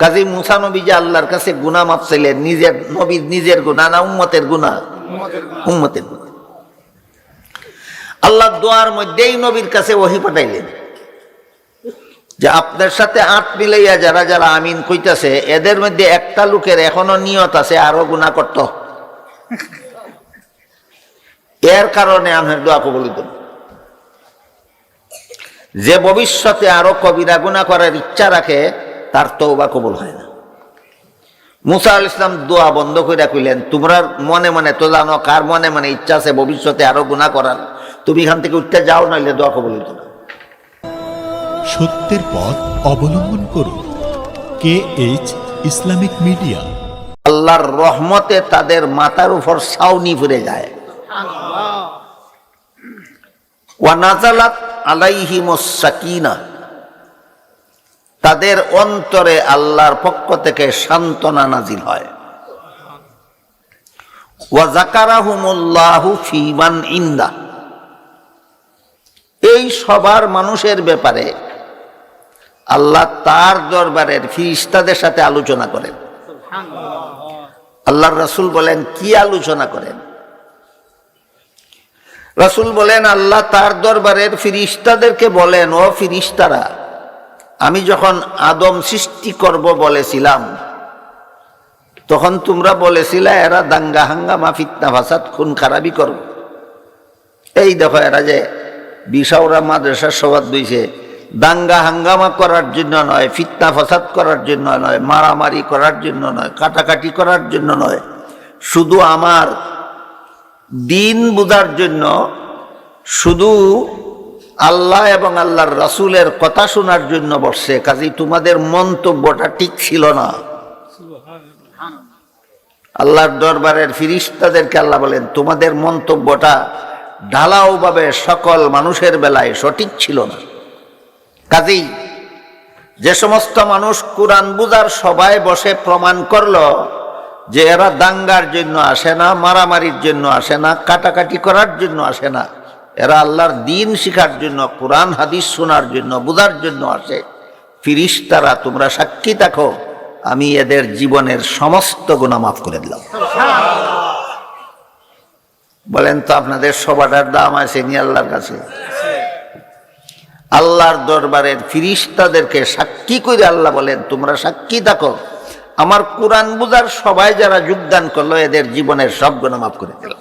কাজী মুসা নবী যে আল্লাহর কাছে গুনাহ মাপ চাইলেন নিজের নবী নিজের গুণা না উম্মতের গুণা উম্মতের গুণা আল্লাহ দোয়ার মধ্যেই নবীর কাছে ওহি পাঠাইলেন যে আপনার সাথে আট মিলাইয়া যারা যারা আমিন কইতাছে এদের মধ্যে একটা লোকের এখনও নিয়ত আছে আরও গুণা করত। এর কারণে আমার দোয়া কবলিত যে ভবিষ্যতে আরও কবিরা গুণা করার ইচ্ছা রাখে তার তৌবা কবুল হয় না। মুসা আল ইসলাম দোয়া বন্ধ করে কইলেন তোমরা মনে মনে তো জানো কার মনে মনে ইচ্ছা আছে ভবিষ্যতে আরও গুণা করার। তুমি এখান থেকে উঠতে যাও নইলে দোয়া কবুল হইতো না। সত্যের পথ অবলম্বন করুন। K H Islamic media. আল্লাহর রহমতে তাদের মাথার উপর ছাউনি ফুরে যায়। ওয়ানাজালাত আলাইহিমুস সাকিনা। তাদের অন্তরে আল্লাহর পক্ষ থেকে সান্ত্বনা নাজিল হয়। ইন্দা। এই সবার মানুষের ব্যাপারে আল্লাহ তার দরবারের ফিরিস্তাদের সাথে আলোচনা করেন। আল্লাহর রাসূল বলেন, কি আলোচনা করেন? রাসূল বলেন, আল্লাহ তার দরবারের ফিরিস্তাদেরকে বলেন, ও ফিরিস্তারা আমি যখন আদম সৃষ্টি করব বলেছিলাম, তখন তোমরা বলেছিলে, এরা দাঙ্গা হাঙ্গামা, ফিতনা, ফাসাদ, খুন খারাপি করব। এই দেখো এরা যে বিশাওরা মাদ্রাসার সবাদ বইছে দাঙ্গা হাঙ্গামা করার জন্য নয়, ফিতনা, ফাসাদ করার জন্য নয়, মারামারি করার জন্য নয়, কাটাকাটি করার জন্য নয়, শুধু আমার দিন বুঝার জন্য, শুধু আল্লাহ এবং আল্লাহর রাসুলের কথা শোনার জন্য বসছে। কাজেই তোমাদের মন্তব্যটা ঠিক ছিল না। আল্লাহর দরবারের ফিরিস্তাদেরকে আল্লাহ বলেন, তোমাদের মন্তব্যটা ঢালাওভাবে সকল মানুষের বেলায় সঠিক ছিল না। কাজেই যে সমস্ত মানুষ কোরআন বুজার সবাই বসে প্রমাণ করল যে এরা দাঙ্গার জন্য আসে না, মারামারির জন্য আসে না, কাটাকাটি করার জন্য আসে না। এরা আল্লাহর দিন শিখার জন্য, কোরআন, হাদিস শোনার জন্য, বোঝার জন্য আসে। ফিরিস্তারা, তোমরা সাক্ষী থাকো, আমি এদের জীবনের সমস্ত গুণা মাফ করে দিলাম। বলেন তো, আপনাদের সবাটার দাম আছে নি আল্লাহর কাছে? আল্লাহর দরবারের ফিরিস্তাদেরকে সাক্ষী করে আল্লাহ বলেন, তোমরা সাক্ষী থাকো। আমার কোরআন বুঝার সবাই যারা যোগদান করল, এদের জীবনের সব গুণা মাফ করে দিল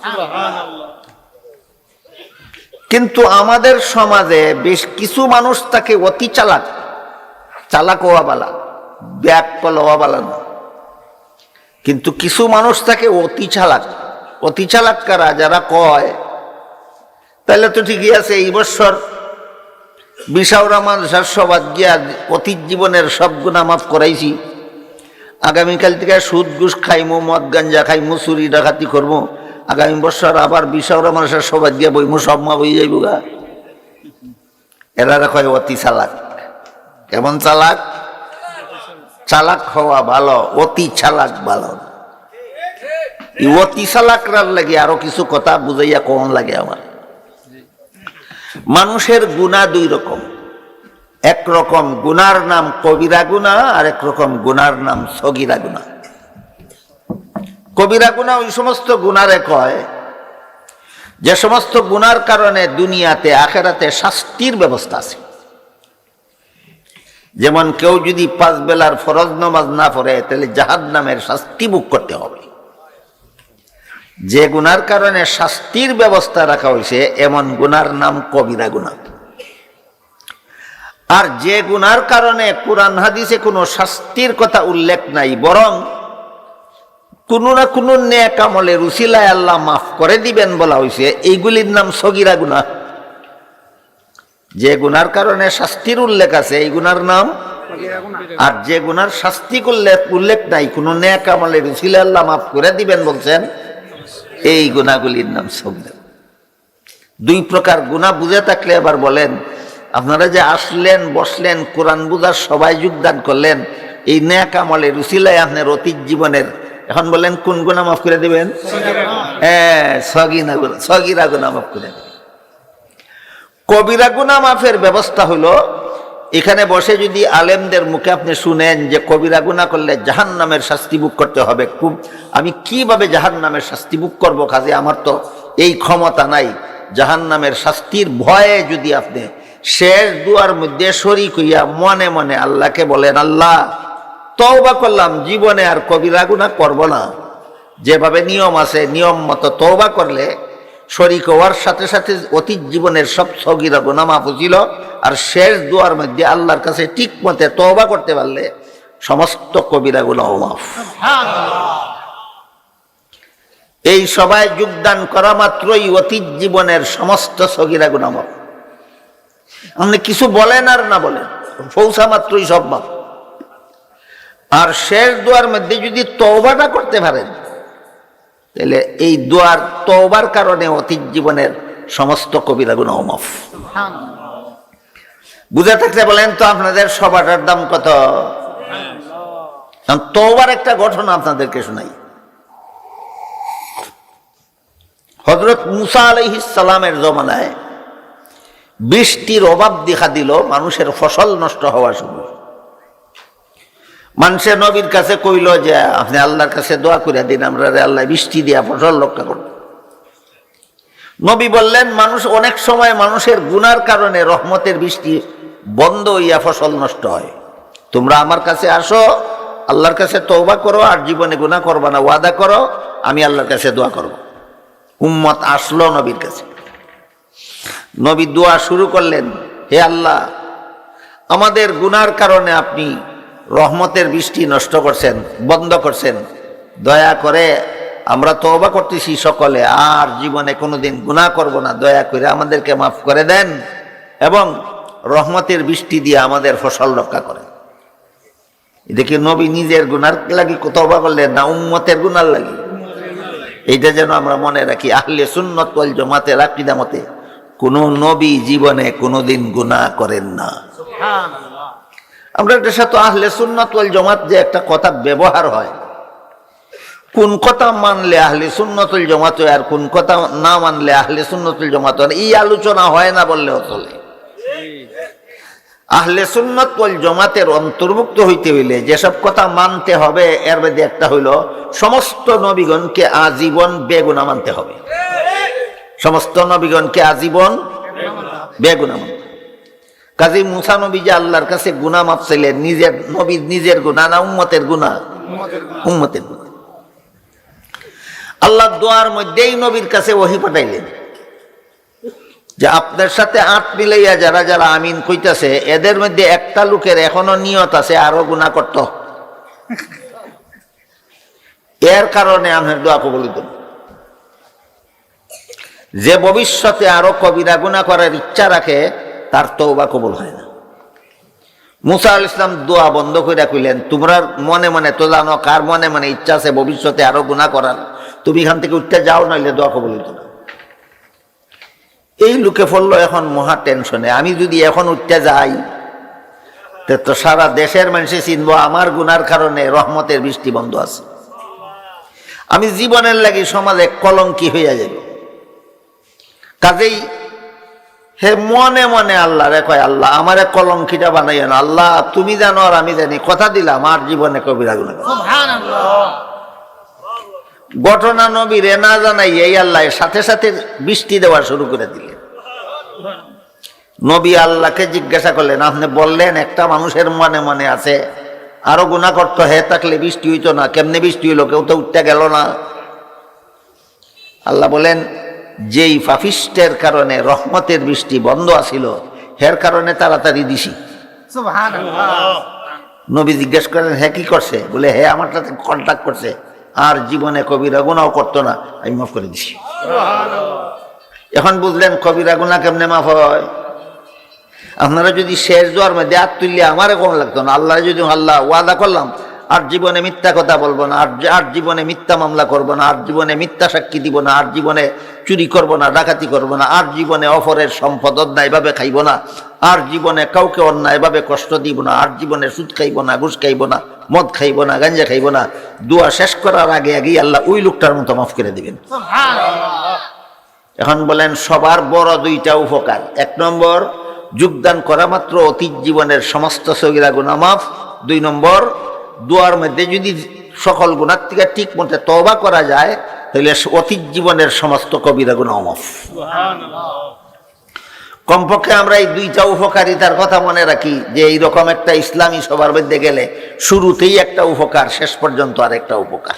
কিন্তু আমাদের সমাজে বেশ কিছু মানুষ তাকে অতি চালাক। চালাক ওয়াবালা ব্যাগ কল ওয়াবালা না। কিন্তু কিছু মানুষ তাকে অতি চালাক। অতি চালাক কারা? যারা কয়, তাহলে তো ঠিকই আছে, এই বছর বিশাউরা মানুষের সবাদ গিয়া অতীত জীবনের সব গুণা মাফ করাইছি। আগামীকাল থেকে সুদ, ঘুষ খাইমো, মদ, গাঞ্জা খাইমো, চুরি, ডাকাতি করব আগামী বছর আবার বিশাউরা মানুষের সবাই দিয়ে বইমো, সব মা বই যাইব গা। এরা কয় অতি চালাক। কেমন চালাক? চালাক হওয়া ভালো, অতি চালাক ভালো। অতি চালাকরার লাগে আরও কিছু কথা বুঝাইয়া কম লাগে আমার। মানুষের গুণা দুই রকম। এক রকম গুনার নাম কবিরা গুণা, আর এক রকম গুনার নাম সগিরা গুণা। কবিরা গুণা ওই সমস্ত গুণারে কয় যে সমস্ত গুনার কারণে দুনিয়াতে, আখেরাতে শাস্তির ব্যবস্থা আছে। যেমন কেউ যদি পাঁচ বেলার ফরজ নমাজ না পড়ে, তাহলে জাহাদ নামের শাস্তি ভোগ করতে হবে। যে গুনার কারণে শাস্তির ব্যবস্থা রাখা হয়েছে, এমন গুনার নাম কবিরা গুণা। আর যে গুনার কারণে কোরআন হাদিসে কোনো শাস্তির কথা উল্লেখ নাই, বরং কোনো না কোনো নেক আমলের উসিলায় আল্লাহ মাফ করে দিবেন বলা হয়েছে এইগুলির নাম সগিরা গুণা যে গুনার কারণে শাস্তির উল্লেখ আছে, এই গুনার নাম আর যে গুনার শাস্তি উল্লেখ উল্লেখ নাই, কোনো নেক আমলের উসিলায় আল্লাহ মাফ করে দিবেন বলছেন, এই গুণাগুলির নাম সগিরা। দুই প্রকার গুণা বুঝে থাকলে এবার বলেন, আপনারা যে আসলেন, বসলেন, কোরআন বুঝার সবাই যোগদান করলেন, এই ন্যাক আমলে রুসিলাই আপনার অতীত জীবনের এখন বলেন কোন গুণা মাফ করে দিবেন? হ্যাঁ সগিনা গুণা সগিরা গুণা মাফ করে দেবেন। কবিরা গুণা মাফের ব্যবস্থা হলো এখানে বসে যদি আলেমদের মুখে আপনি শুনেন যে কবিরা গুণা করলে জাহান নামের শাস্তি বুক করতে হবে খুব আমি কীভাবে জাহান নামের শাস্তি বুক করব কাজে? আমার তো এই ক্ষমতা নাই। জাহান নামের শাস্তির ভয়ে যদি আপনি শেষ দুয়ার মধ্যে শরিক হইয়া মনে মনে আল্লাহকে বলেন আল্লাহ তওবা করলাম জীবনে আর কবিরা গুণা করব না। যেভাবে নিয়ম আছে নিয়ম মতো তওবা করলে শরিক হওয়ার সাথে সাথে অতীত জীবনের সব সগিরা গুণা মাফ ছিল আর শেষ দুয়ার মধ্যে আল্লাহর কাছে ঠিক মতে তওবা করতে পারলে সমস্ত কবিরা গুণাও মাফ। এই সবাই যোগদান করা মাত্রই অতীত জীবনের সমস্ত সগিরা গুণা মাফ আপনি কিছু বলেন আর না বলেন পৌঁছা মাত্রই সব মাফ। আর শেষ দুয়ার মধ্যে যদি তওবাটা করতে পারেন তাহলে এই দুয়ার তওবার কারণে অতীত জীবনের সমস্ত কবিরা গুণ মাফ বুঝে থাকতে বলেন তো আপনাদের সবাটার দাম কত? তওবার একটা ঘটনা আপনাদেরকে শোনাই। হজরত মুসা সালামের জমানায় বৃষ্টির অভাব দেখা দিল মানুষের ফসল নষ্ট হওয়া শুরু। মানুষের নবীর কাছে কইল যে, আপনি আল্লাহর কাছে দোয়া করে দিন, আমরা রে আল্লাহ বৃষ্টি দিয়া ফসল রক্ষা করব। নবী বললেন, মানুষ অনেক সময় মানুষের গুনার কারণে রহমতের বৃষ্টি বন্ধ হইয়া ফসল নষ্ট হয়। তোমরা আমার কাছে আসো, আল্লাহর কাছে তৌবা করো, আর জীবনে গুনাহ করবা না, ওয়াদা করো, আমি আল্লাহর কাছে দোয়া করব। উম্মত আসলো নবীর কাছে। নবী দোয়া শুরু করলেন, হে আল্লাহ, আমাদের গুনার কারণে আপনি রহমতের বৃষ্টি নষ্ট করছেন, বন্ধ করছেন। দয়া করে আমরা তওবা করতেছি সকলে, আর জীবনে কোনোদিন গুনাহ করব না। দয়া করে আমাদেরকে মাফ করে দেন এবং রহমতের বৃষ্টি দিয়ে আমাদের ফসল রক্ষা করেন। দেখি নবী নিজের গুনার লাগি তওবা করলেন না উম্মতের গুনার লাগি? এইটা যেন আমরা মনে রাখি, আহলে সুন্নত ওয়াল জমাতের আকিদা মতে কোনো নবী জীবনে কোনোদিন গুনাহ করেন না। আমরা এটার সাথে আহলে সুন্নত ওয়াল জমাত যে একটা কথা ব্যবহার হয়, কোন কথা মানলে আহলে সুন্নতুল জমাত আর কোন কথা না মানলে আহলে সুন্নতুল জমাত এই আলোচনা হয় না বললেও চলে। আহলে সুন্নত ওয়াল জমাতের অন্তর্ভুক্ত হইতে হইলে যেসব কথা মানতে হবে, এর মধ্যে একটা হইল সমস্ত নবীগণকে আজীবন বেগুনা মানতে হবে। সমস্ত নবীগণকে আজীবন বেগুনা মানতে। কাজী মুসা নবী যে আল্লাহর কাছে গুনা মাপ চাইলেন নিজের নবী নিজের গুণা না উম্মতের গুণা উম্মতের গুণা আল্লাহ দোয়ার মধ্যেই নবীর কাছে ওহি পাঠাইলেন যে আপনার সাথে আট মিলাইয়া যারা যারা আমিন কইতাছে এদের মধ্যে একটা লোকের এখনও নিয়ত আছে আরও গুণা করত। এর কারণে আমার দোয়া কবলিত যে ভবিষ্যতে আরও কবিরা গুণা করার ইচ্ছা রাখে তার তৌবা কবুল হয় না। মুসা আল ইসলাম দোয়া বন্ধ করে কইলেন, তোমরা মনে মনে তো জানো, কার মনে মনে ইচ্ছা আছে ভবিষ্যতে আরও গুণা করার। তুমি এখান থেকে উঠতে যাও, নইলে দোয়া কবুল হইতো না। এই লোকে পড়ল এখন মহা টেনশনে। আমি যদি এখন উঠতে যাই, তো সারা দেশের মানুষে চিনবো আমার গুনার কারণে রহমতের বৃষ্টি বন্ধ আছে। আমি জীবনের লাগি সমাজে কলঙ্কি হইয়া যাব কাজেই হে মনে মনে আল্লাহ রে কয় আল্লাহ আমার আমারে কলঙ্কিটা না আল্লাহ তুমি জানো আর আমি জানি। কথা দিলাম আর জীবনে কবিরা গুণা ঘটনা নবী রে না জানাই এই আল্লাহ সাথে সাথে বৃষ্টি দেওয়া শুরু করে দিলেন। নবী আল্লাহকে জিজ্ঞাসা করলেন আপনি বললেন একটা মানুষের মনে মনে আছে আরও গুণা করতো হে থাকলে বৃষ্টি হইতো না কেমনে বৃষ্টি হইল কেউ তো উঠতে গেল না। আল্লাহ বলেন যেই ফাফিস্টের কারণে রহমতের বৃষ্টি বন্ধ আছিল হের কারণে তাড়াতাড়ি দিছি। নবী জিজ্ঞেস করেন হ্যাঁ কি করছে? বলে হ্যাঁ আমার সাথে কন্ট্যাক্ট করছে। আর জীবনে কবিরা গুণাও করতো না আমি মাফ করে দিছি। এখন বুঝলেন কবিরা গুণা কেমনে মাফ হয়? আপনারা যদি শেষ দোয়ার মধ্যে হাত তুললে আমারও কোন লাগতো না। আল্লাহ যদি আল্লাহ ওয়াদা করলাম আর জীবনে মিথ্যা কথা বলব না, আর আর জীবনে মিথ্যা মামলা করব না, আর জীবনে মিথ্যা সাক্ষী দিব না, আর জীবনে চুরি করব না, ডাকাতি করব না, আর জীবনে অপরের সম্পদ অন্যায়ভাবে খাইব না, আর জীবনে কাউকে অন্যায়ভাবে কষ্ট দিব না, আর জীবনে সুদ খাইব না, ঘুষ খাইব না, মদ খাইব না, গাঞ্জা খাইব না, দোয়া শেষ করার আগে আগেই আল্লাহ ওই লোকটার মতো মাফ করে দিবেন। এখন বলেন, সবার বড় দুইটা উপকার। এক নম্বর, যোগদান করা মাত্র অতীত জীবনের সমস্ত সগিরা গুণা মাফ। দুই নম্বর দুয়ার মধ্যে যদি সকল গুণার থেকে ঠিক মতো তবা করা যায় তাহলে অতীত জীবনের সমস্ত কবিরা গুণ অমফ কমপক্ষে আমরা এই দুইটা উপকারিতার কথা মনে রাখি যে এইরকম একটা ইসলামী সবার মধ্যে গেলে শুরুতেই একটা উপকার শেষ পর্যন্ত আর একটা উপকার।